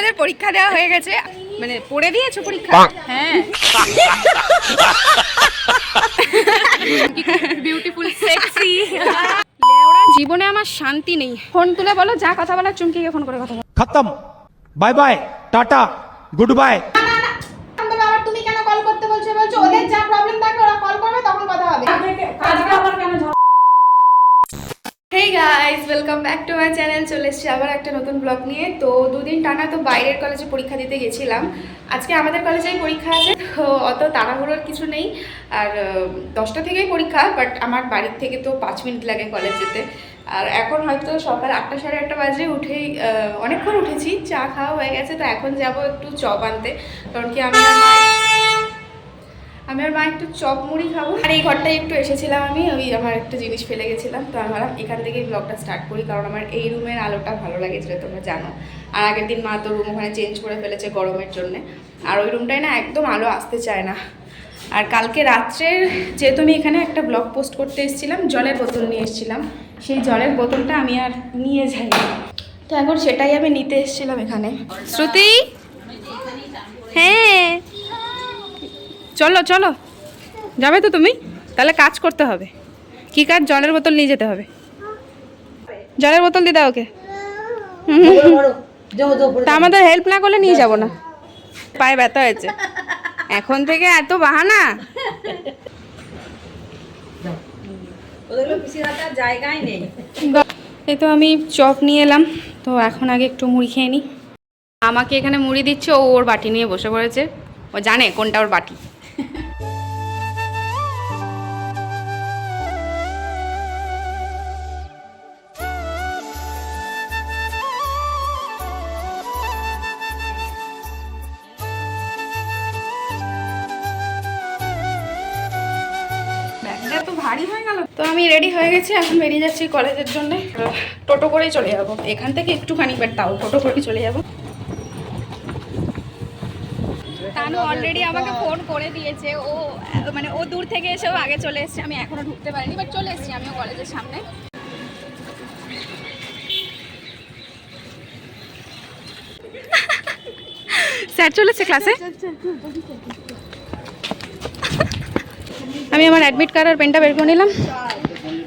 আমাদের পরীক্ষা দেওয়া হয়ে গেছে। মানে পড়ে দিয়েছ পরীক্ষা? হ্যাঁ। বিউটিফুল সেক্সি জীবনে আমার শান্তি নেই। ফোন তুলে বলো যা কথা বলার চুমকিকে ফোন করে কথা বল। খতম। Bye bye tata good bye. Hey guys welcome back to my channel চলে এসেছি আবার একটা নতুন ব্লগ নিয়ে। তো দুদিন টানা তো বাইরের কলেজে পরীক্ষা দিতে গেছিলাম। আজকে আমাদের কলেজেই পরীক্ষা আছে, তো অত তাড়াহুড়োর কিছু নেই। আর দশটা থেকেই পরীক্ষা বাট আমার বাড়ির থেকে তো পাঁচ মিনিট লাগে কলেজ যেতে। আর এখন হয়তো সকাল আটটা সাড়ে আটটা বাজে উঠেই অনেকক্ষণ উঠেছি, চা খাওয়া হয়ে গেছে, তো এখন যাব একটু চপ আনতে। কারণ কি আমি মা আমি আর মা একটু চপ মুড়ি খাব। আর এই ঘরটায় একটু এসেছিলাম আমি, ওই আমার একটা জিনিস ফেলে গেছিলাম। তো আমি ভাবলাম এখান থেকেই ব্লগটা স্টার্ট করি, কারণ আমার এই রুমের আলোটা ভালো লাগে যেটা তোমরা জানো। আর আগের দিন মা তো রুম ওখানে চেঞ্জ করে ফেলেছে গরমের জন্য। আর ওই রুমটায় না একদম আলো আসতে চায় না। আর কালকে রাত্রের যেহেতু আমি এখানে একটা ব্লগ পোস্ট করতে এসেছিলাম, জলের বোতল নিয়ে এসেছিলাম। সেই জলের বোতলটা আমি আর নিয়ে যাইনি। তো এখন সেটাই আমি নিতে এসেছিলাম এখানে। শ্রুতি? হ্যাঁ। চলো চলো। যাবে তো তুমি? তাহলে কাজ করতে হবে। কি কাজ? জলের বোতল নিয়ে যেতে হবে। জলের বোতল দিয়ে দাও ওকে। তা আমাদের হেল্প না করলে নিয়ে যাব না। পায়ে ব্যথা হয়েছে। এখন থেকে এত বাহানা। জায়গায় এই তো আমি চপ নিয়ে এলাম। তো এখন আগে একটু মুড়ি খেয়ে নিই আমাকে এখানে মুড়ি দিচ্ছে ও ওর বাটি নিয়ে বসে পড়েছে। ও জানে কোনটা ওর বাটি। ভারী হয়ে গেল তো আমি রেডি হয়ে গেছি এখন বেরিয়ে যাচ্ছি কলেজের জন্য টোটো করেই চলে যাব এখান থেকে একটুখানি বাট তাও টোটো করেই চলে যাব তানু অলরেডি আমাকে ফোন করে দিয়েছে ও মানে ও দূর থেকে এসেও আগে চলে এসেছে আমি এখনও ঢুকতে পারিনি বাট চলে এসেছি আমিও কলেজের সামনে স্যার চলেছে ক্লাসে আমি আমার অ্যাডমিট কার্ড আর পেনটা বের করে নিলাম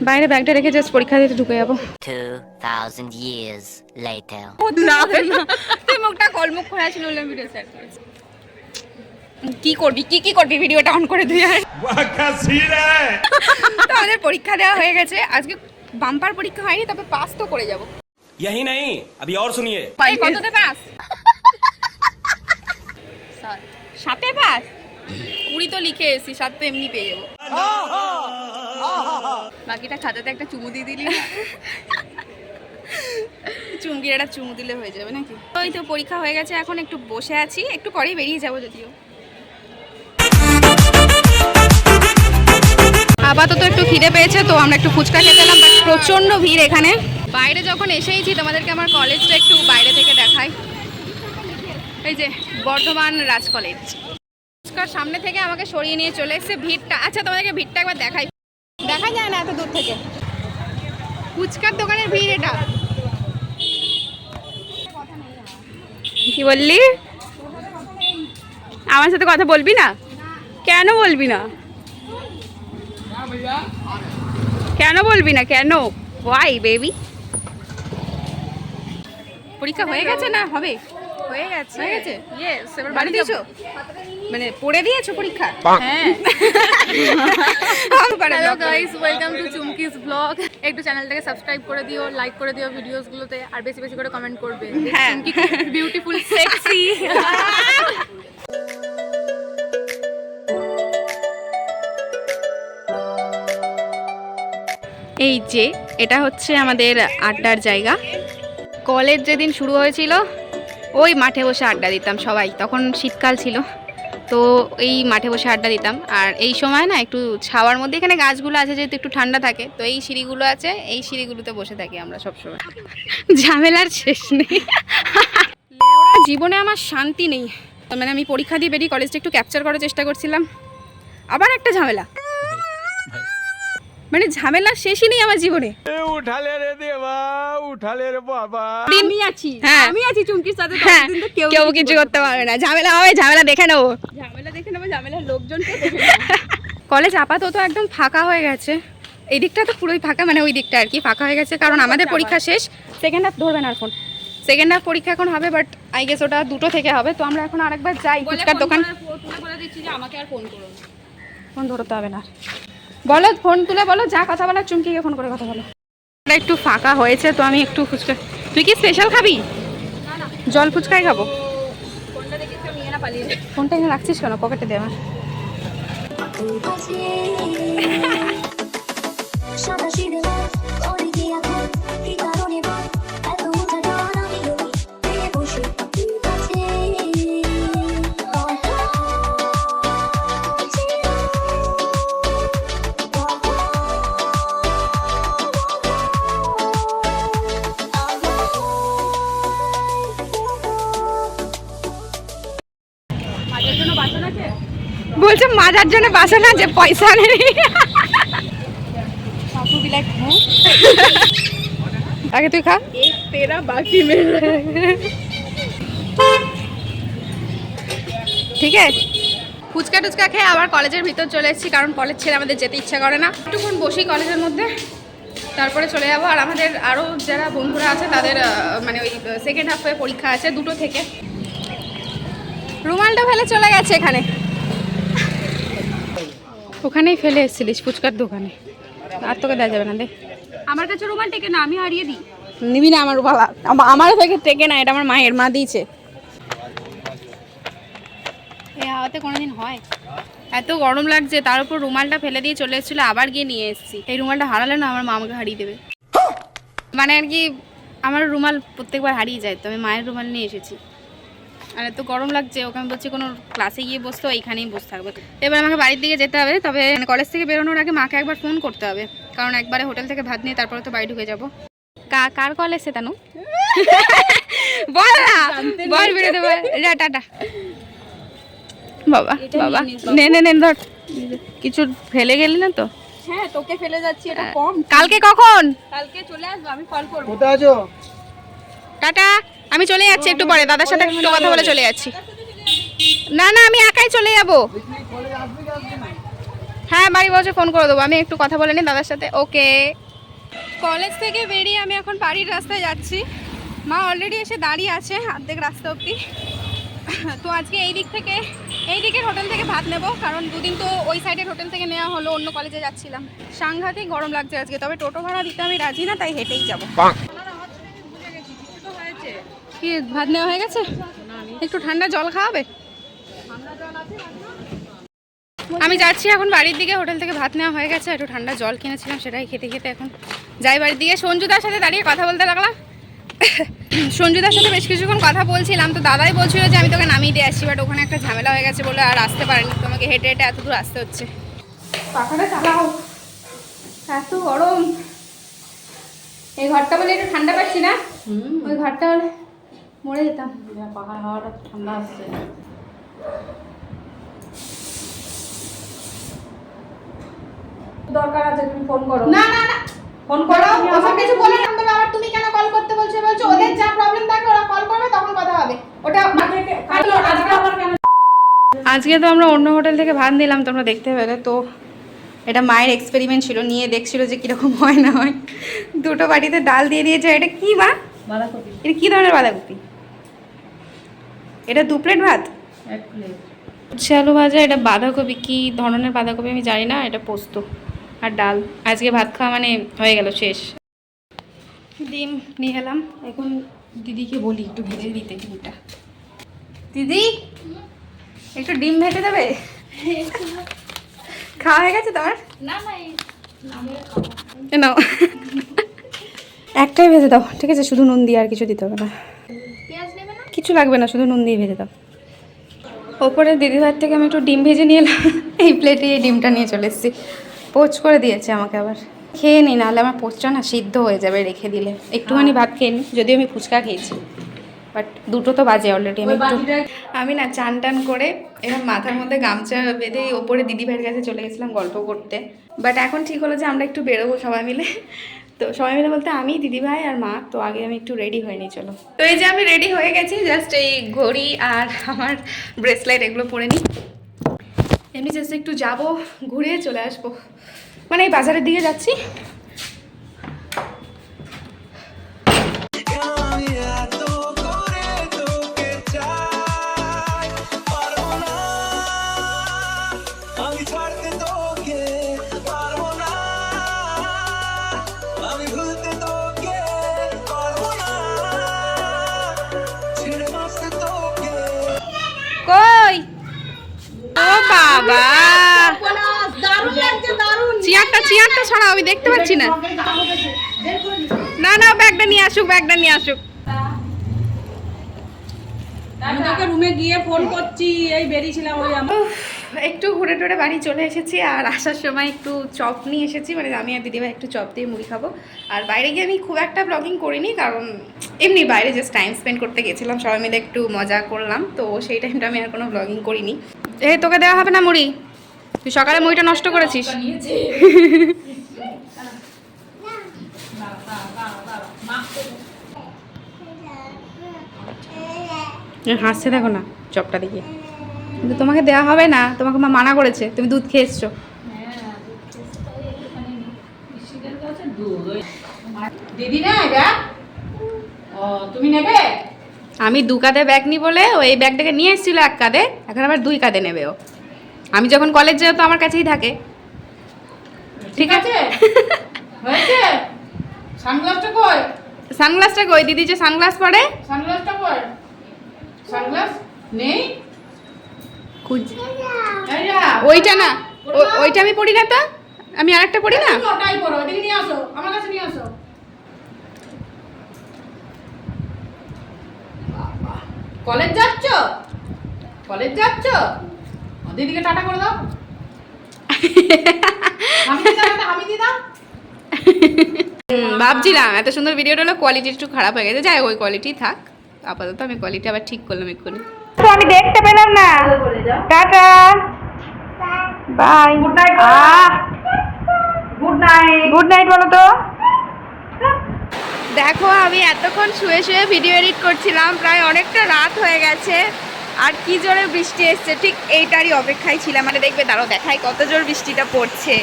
বাইরে ব্যাগটা রেখে জাস্ট পরীক্ষা দিতে ঢুকে যাবো 2,000 years later. না তুই মুখটা কলমুখ খোলা ছিল বলে ভিডিও স্যার কি করবি কি কি করবি ভিডিওটা অন করে তুই আর তো আমাদের পরীক্ষা দেওয়া হয়ে গেছে আজকে বাম্পার পরীক্ষা হয়নি তবে পাস তো করে যাবো यही नहीं अभी और सुनिए এই কততে পাস সাতে পাস কুড়ি তো লিখে এসছি সাত তো এমনি পেয়ে যাব। বাকিটা খাতাতে একটা চুমু দিয়ে দিলি? চুমকির একটা চুমু দিলে হয়ে যাবে নাকি? ওই তো পরীক্ষা হয়ে গেছে, এখন একটু বসে আছি, একটু পরেই বেরিয়ে যাব যদিও। আপাতত একটু খিদে পেয়েছে, তো আমরা একটু ফুচকা খেতে এলাম বাট প্রচণ্ড ভিড় এখানে। বাইরে যখন এসেইছি, তোমাদেরকে আমার কলেজটা একটু বাইরে থেকে দেখাই। এই যে, বর্ধমান রাজ কলেজ ফুচকার সামনে থেকে আমাকে সরিয়ে নিয়ে চলে এসেছে ভিড়টা। আচ্ছা তোমাদেরকে ভিড়টা একবার দেখাই। দেখা যায় না এত দূর থেকে। ফুচকার দোকানের ভিড় এটা। কি বললি? আমার সাথে কথা বলবি না? কেন বলবি না? কেন বলবি না? কেন? ওয়াই বেবি পরীক্ষা হয়ে গেছে না? হবে? হয়ে গেছে। হয়ে গেছে? ইয়েস এবার বাড়ি দিয়েছ? মানে পড়ে দিয়েছ পরীক্ষা? হ্যাঁ। Hello guys welcome to Chumki's blog একটু চ্যানেলটাকে সাবস্ক্রাইব করে দিও লাইক করে দিও ভিডিওসগুলোতে আর বেশি বেশি করে কমেন্ট করবে। হ্যাঁ। চুমকি বিউটিফুল সেক্সি এই যে এটা হচ্ছে আমাদের আড্ডার জায়গা। কলেজ যেদিন শুরু হয়েছিল ওই মাঠে বসে আড্ডা দিতাম সবাই, তখন শীতকাল ছিল। তো এই মাঠে বসে আড্ডা দিতাম। আর এই সময় না একটু ছাওয়ার মধ্যে, এখানে গাছগুলো আছে যেহেতু একটু ঠান্ডা থাকে, তো এই সিঁড়িগুলো আছে, এই সিঁড়িগুলোতে বসে থাকি আমরা সবসময়। ঝামেলার শেষ নেই। জীবনে আমার শান্তি নেই। মানে আমি পরীক্ষা দিয়ে বেরিয়ে কলেজটা একটু ক্যাপচার করার চেষ্টা করছিলাম। আবার একটা ঝামেলা। মানে ঝামেলা শেষই নেই আমার জীবনে। উঠালে রে দেবা উঠালে রে বাবা। আমি আছি হ্যাঁ। আমি আছি চুমকির সাথে হ্যাঁ, ততদিন কেউ কেউ কিছু করতে পারবে না। ঝামেলা হবে ঝামেলা দেখে নেব। ঝামেলা দেখে নেব ঝামেলার লোকজনকে কলেজ আপাতত একদম ফাঁকা হয়ে গেছে। এই দিকটা তো পুরোই ফাঁকা মানে ওই দিকটা আর কি ফাঁকা হয়ে গেছে কারণ আচ্ছা, আমাদের পরীক্ষা শেষ। সেকেন্ড হাফ ধরবেন আর ফোন সেকেন্ড হাফ পরীক্ষা এখন হবে বাট আই গেস ওটা দুটো থেকে হবে। তো আমরা এখন আরেকবার যাই ফুচকার দোকান। ফোন ধরতে হবে না। বলো ফোন তুলে বলো যা কথা বলার চুমকিকে ফোন করে কথা বলো। একটু ফাঁকা হয়েছে তো আমি একটু ফুচকা তুই কি স্পেশাল খাবি? জল ফুচকাই খাব। ফোনটা দেখে কেউ নিয়ে না পালিয়ে যায়। ফোনটা এখানে রাখছিস কেন? পকেটে দে আমার। বলছে মাজার জন্য বাসে না যে পয়সা নেই। আগে তুই খা। তেরা বাকি ঠিক আছে। ফুচকা টুচকা খেয়ে আবার কলেজের ভিতর চলে এসেছি কারণ কলেজ ছেড়ে আমাদের যেতে ইচ্ছা করে না। একটুক্ষণ বসি কলেজের মধ্যে তারপরে চলে যাব। আর আমাদের আরও যারা বন্ধুরা আছে তাদের মানে ওই সেকেন্ড হাফে পরীক্ষা আছে দুটো থেকে। রুমালটা ফেলে চলে গেছে এখানে। ওখানেই ফেলে এসেছিলিস ফুচকার দোকানে। আর তোকে দেওয়া যাবে না দে। আমার কাছে রুমাল টেকে না আমি হারিয়ে দিই। নিবি না আমার বাবা আমার থেকে টেকে না এটা আমার মায়ের মা দিয়েছে। এই হাওয়াতে কোনোদিন হয়। এত গরম লাগছে তার উপর রুমালটা ফেলে দিয়ে চলে এসেছিল আবার গিয়ে নিয়ে এসেছি। এই রুমালটা হারালে না আমার মা আমাকে হারিয়ে দেবে। মানে আর কি আমার রুমাল প্রত্যেকবার হারিয়ে যায় তো আমি মায়ের রুমাল নিয়ে এসেছি। আর এত গরম লাগছে ওখানে বলছি কোনো ক্লাসে গিয়ে বসতো এইখানেই বসে থাকবে। এবার আমাকে বাড়ির দিকে যেতে হবে তবে মানে কলেজ থেকে বেরোনোর আগে মাকে একবার ফোন করতে হবে কারণ একবারে হোটেল থেকে ভাত নিয়ে তারপরে তো বাড়ি ঢুকে যাব। কার কল এসে তানু? বল না বল বেরোতে বল টাটা বাবা বাবা। নে নে নে ধর। কিছু ফেলে গেলি না তো? হ্যাঁ তোকে ফেলে যাচ্ছি এটা কম। কালকে কখন? কালকে চলে আসব আমি কল করব। কোথায় আছো? টাটা। আমি চলে যাচ্ছি একটু পরে দাদার সাথে একটু কথা বলে চলে যাচ্ছি। না না আমি একাই চলে যাব। হ্যাঁ বাড়ি বসে ফোন করে দেবো আমি একটু কথা বলে নিই দাদার সাথে ওকে। কলেজ থেকে বেরিয়ে আমি এখন বাড়ির রাস্তায় যাচ্ছি। মা অলরেডি এসে দাঁড়িয়ে আছে অর্ধেক রাস্তা অবধি। তো আজকে এই দিক থেকে এই দিকের হোটেল থেকে ভাত নেব কারণ দুদিন তো ওই সাইডের হোটেল থেকে নেওয়া হলো অন্য কলেজে যাচ্ছিলাম। সাংঘাতিক গরম লাগছে আজকে তবে টোটো ভাড়া দিতে আমি রাজি না তাই হেঁটেই যাব। কি ভাত নেওয়া হয়ে গেছে? একটু ঠান্ডা জল খাওয়াবে? আমি যাচ্ছি এখন বাড়ির দিকে হোটেল থেকে ভাত নেওয়া হয়ে গেছে একটু ঠান্ডা জল কিনেছিলাম সেটাই খেতে খেতে এখন যাই বাড়ির দিকে। সঞ্জুদার সাথে দাঁড়িয়ে কথা বলতে লাগলাম। সঞ্জুদার সাথে বেশ কিছুক্ষণ কথা বলছিলাম তো দাদাই বলছিল যে আমি তোকে নামিয়ে দিয়ে আসছি বাট ওখানে একটা ঝামেলা হয়ে গেছে বলে আর আসতে পারিনি তোমাকে হেঁটে হেঁটে এত দূর আসতে হচ্ছে। পাখাটা চালাও। এত গরম। এই ঘরটা বলে একটু ঠান্ডা পাচ্ছি না? ওই ঘরটা মরে যেতাম পাহাড় হাওয়াটা ঠান্ডা আসছে। দরকার আছে তুমি ফোন করো। না না না ফোন করো ওসব কিছু বলে না। তবে আবার তুমি কেন কল করতে বলছো? বলছো ওদের যা প্রবলেম থাকবে ওরা কল করবে তখন কথা হবে। ওটা আজকে তো আমরা অন্য হোটেল থেকে ভাত নিলাম তোমরা দেখতে পেলে। তো এটা মায়ের এক্সপেরিমেন্ট ছিল নিয়ে দেখছিল যে কীরকম হয় না হয়। দুটো বাটিতে ডাল দিয়ে দিয়েছে এটা কি বা বাঁধাকপি। এটা কি ধরনের বাঁধাকপি? এটা দু প্লেট ভাত? এক উচ্ছে আলু ভাজা এটা বাঁধাকপি কি ধরনের বাঁধাকপি আমি জানি না এটা পোস্ত আর ডাল। আজকে ভাত খাওয়া মানে হয়ে গেল শেষ। ডিম নিয়ে এলাম। এখন দিদিকে বলি একটু ভেজে দিতে ডিমটা। দিদি একটু ডিম ভেজে দেবে? খাওয়া হয়ে গেছে তোমার? নাও। একটাই ভেজে দাও ঠিক আছে? শুধু নুন দিয়ে আর কিছু দিতে হবে না। কিছু লাগবে না, শুধু নুন দিয়ে ভেজে দাও। ওপরে দিদিভার থেকে আমি একটু ডিম ভেজে নিয়ে এলাম, এই প্লেটে এই ডিমটা নিয়ে চলে এসেছি। পোচ করে দিয়েছে আমাকে আবার। খেয়ে নিই নাহলে আমার পোচটা না সিদ্ধ হয়ে যাবে রেখে দিলে। একটুখানি ভাত খেয়ে নিই যদিও আমি ফুচকা খেয়েছি। বাট দুটো তো বাজে অলরেডি আমি আমি না চান টান করে এরকম মাথার মধ্যে গামছা বেঁধে ওপরে দিদিভাইয়ের কাছে চলে গেছিলাম গল্প করতে। বাট এখন ঠিক হলো যে আমরা একটু বেরোবো সবাই মিলে। তো সবাই মিলে বলতে আমি দিদিভাই আর মা তো আগে আমি একটু রেডি হয়ে নিই চলো। তো এই যে আমি রেডি হয়ে গেছি জাস্ট এই ঘড়ি আর আমার ব্রেসলেট এগুলো পরে নিই। এমনি জাস্ট একটু যাব ঘুরে চলে আসব। মানে এই বাজারের দিকে যাচ্ছি? ছড়া আমি দেখতে পাচ্ছি না। না না ব্যাগটা নিয়ে আসুক ব্যাগটা নিয়ে আসুক। আমি তোকে রুমে গিয়ে ফোন করছি এই বেরিয়েছিলাম ওই একটু ঘুরে টুরে বাড়ি চলে এসেছি আর আসার সময় একটু চপ নিয়ে এসেছি মানে আমি আর দিদিভাই একটু চপ দিয়ে মুড়ি খাব। আর বাইরে গিয়ে আমি খুব একটা ব্লগিং করিনি কারণ এমনি বাইরে জাস্ট টাইম স্পেন্ড করতে গেছিলাম সবাই মিলে একটু মজা করলাম তো সেই টাইমটা আমি আর কোনো ব্লগিং করিনি। এই তোকে দেওয়া হবে না মুড়ি? তুই সকালে মইটা নষ্ট করেছিস। হাসছে দেখো না চপটা দেখে কিন্তু তোমাকে দেওয়া হবে না তোমাকে মা মানা করেছে তুমি দুধ খেয়ে এসছো। না আমি দু কাঁধে ব্যাগ নিই বলে ওই ব্যাগটাকে নিয়ে এসেছিল এক কাঁধে এখন আবার দুই কাঁধে নেবে ও। আমি যখন কলেজ যাই তো আমার কাছেই থাকে। ঠিক আছে? হয়েছে? সানগ্লাসটা কই? সানগ্লাসটা কই? দিদি যে সানগ্লাস পরে? সানগ্লাসটা কই? সানগ্লাস নেই? যা, ওইটা না। ওইটা আমি পড়ি না তো? আমি আরেকটা পড়ি না? ওটাই ওদিকে নিয়ে আসো। আমার কাছে নিয়ে আসো। কলেজ যাচ্ছ? কলেজ যাচ্ছ? দিদিকে টাটা করে দাও। আমি দিদা আমি দিদা হুম, ভাবছিলাম এত সুন্দর ভিডিওটা হলো কোয়ালিটি একটু খারাপ হয়ে গেছে। যাই ওই কোয়ালিটি থাক। আপাতত আমি কোয়ালিটি আবার ঠিক করলাম এক্ষুনি। তো আমি দেখতে পেলাম না। Tata. Bye good night good night good night বলো তো। দেখো আমি এতক্ষণ শুয়ে শুয়ে ভিডিও এডিট করছিলাম প্রায় অনেকটা রাত হয়ে গেছে। আর কি জোরে বৃষ্টি এসছে? ঠিক এইটারই অপেক্ষায় ছিলাম। মানে দেখবে দাঁড়ো দেখায় কত জোর বৃষ্টিটা পড়ছে।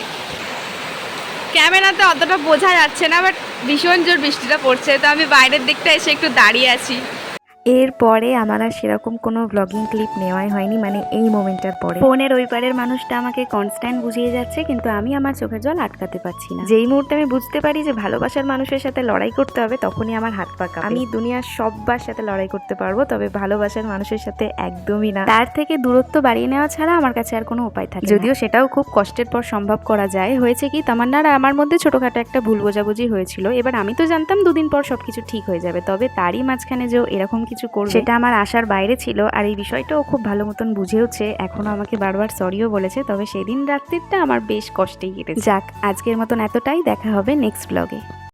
ক্যামেরাতে অতটা বোঝা যাচ্ছে না, বাট ভীষণ জোর বৃষ্টিটা পড়ছে। তো আমি বাইরের দিকটা এসে একটু দাঁড়িয়ে আছি। এরপরে আমার আর সেরকম কোনো ব্লগিং ক্লিপ নেওয়াই হয়নি মানে এই মোমেন্টটার পরে। ফোনের ওই পারের মানুষটা আমাকে কনস্ট্যান্ট বুঝিয়ে যাচ্ছে কিন্তু আমি আমার চোখের জল আটকাতে পারছি না। যেই মুহূর্তে আমি বুঝতে পারি যে ভালোবাসার মানুষের সাথে লড়াই করতে হবে তখনই আমার হাত পা কাঁপে। আমি দুনিয়ার সববার সাথে লড়াই করতে পারব তবে ভালোবাসার মানুষের সাথে একদমই না। তার থেকে দূরত্ব বাড়িয়ে নেওয়া ছাড়া আমার কাছে আর কোনো উপায় থাকে। যদিও সেটাও খুব কষ্টের পর সম্ভব করা যায়। হয়েছে কি তামান্নার আর আমার মধ্যে ছোটখাটো একটা ভুল বোঝাবুঝি হয়েছিল। এবার আমি তো জানতাম দুদিন পর সবকিছু ঠিক হয়ে যাবে তবে তারই মাঝখানে যে এরকম কিছু করবে। সেটা আমার আশার বাইরে ছিল আর এই বিষয়টাও খুব ভালো মতন বুঝেওছে এখনও আমাকে বারবার সরিও বলেছে তবে সেদিন রাত্রিটা আমার বেশ কষ্টেই কেটেছে। যাক আজকের মতন এতটাই দেখা হবে নেক্সট ব্লগে